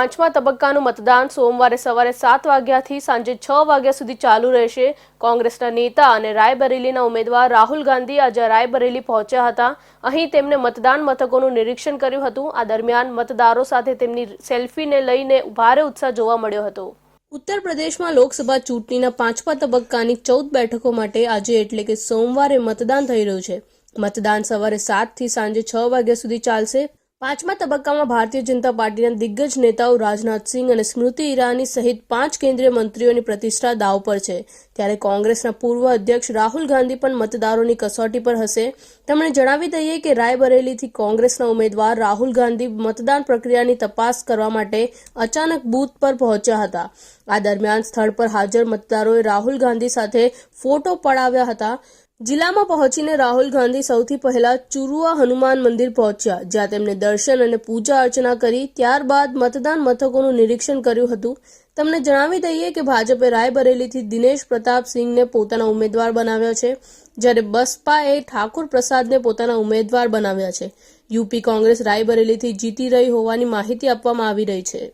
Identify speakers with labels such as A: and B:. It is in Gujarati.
A: પાંચમા તબક્કાનું મતદાન સોમવારે સવારે સાત વાગ્યાથી સાંજે છ વાગ્યા સુધી ચાલુ રહેશે. કોંગ્રેસના નેતા અને રાયબરેલીના ઉમેદવાર રાહુલ ગાંધી આજે રાયબરેલી પહોંચ્યા હતા. અહીં તેમણે મતદાન મથકોનું નિરીક્ષણ કર્યું હતું. આ દરમિયાન મતદારો સાથે તેમની સેલ્ફીને લઈને ભારે ઉત્સાહ જોવા મળ્યો હતો. ઉત્તર પ્રદેશમાં લોકસભા ચૂંટણીના પાંચમા તબક્કાની ચૌદ બેઠકો માટે આજે એટલે કે સોમવારે મતદાન થઈ રહ્યું છે. મતદાન સવારે સાતથી સાંજે છ વાગ્યા સુધી ચાલશે. પાંચમા તબક્કામાં ભારતીય જનતા પાર્ટીના દિગ્ગજ નેતાઓ રાજનાથસિંહ અને સ્મૃતિ ઈરાની સહિત પાંચ કેન્દ્રીય મંત્રીઓની પ્રતિષ્ઠા દાવ પર છે. ત્યારે કોંગ્રેસના પૂર્વ અધ્યક્ષ રાહુલ ગાંધી પણ મતદારોની કસોટી પર હશે. તેમણે જણાવી દઈએ કે રાયબરેલીથી કોંગ્રેસના ઉમેદવાર રાહુલ ગાંધી મતદાન પ્રક્રિયાની તપાસ કરવા માટે અચાનક બૂથ પર પહોંચ્યા હતા. આ દરમિયાન સ્થળ પર હાજર મતદારોએ રાહુલ ગાંધી સાથે ફોટો પડાવ્યા હતા. જિલ્લામાં પહોંચીને રાહુલ ગાંધી સૌથી પહેલા ચુરુઆ હનુમાન મંદિર પહોંચ્યા, જ્યાં તેમણે દર્શન અને પૂજા અર્ચના કરી, ત્યારબાદ મતદાન મથકોનું નિરીક્ષણ કર્યું હતું. તમને જણાવી દઈએ કે ભાજપે રાયબરેલીથી દિનેશ પ્રતાપ સિંહને પોતાના ઉમેદવાર બનાવ્યા છે, જ્યારે બસપાએ ઠાકુર પ્રસાદને પોતાના ઉમેદવાર બનાવ્યા છે. યુપી કોંગ્રેસ રાયબરેલીથી જીતી રહી હોવાની માહિતી આપવામાં આવી રહી છે.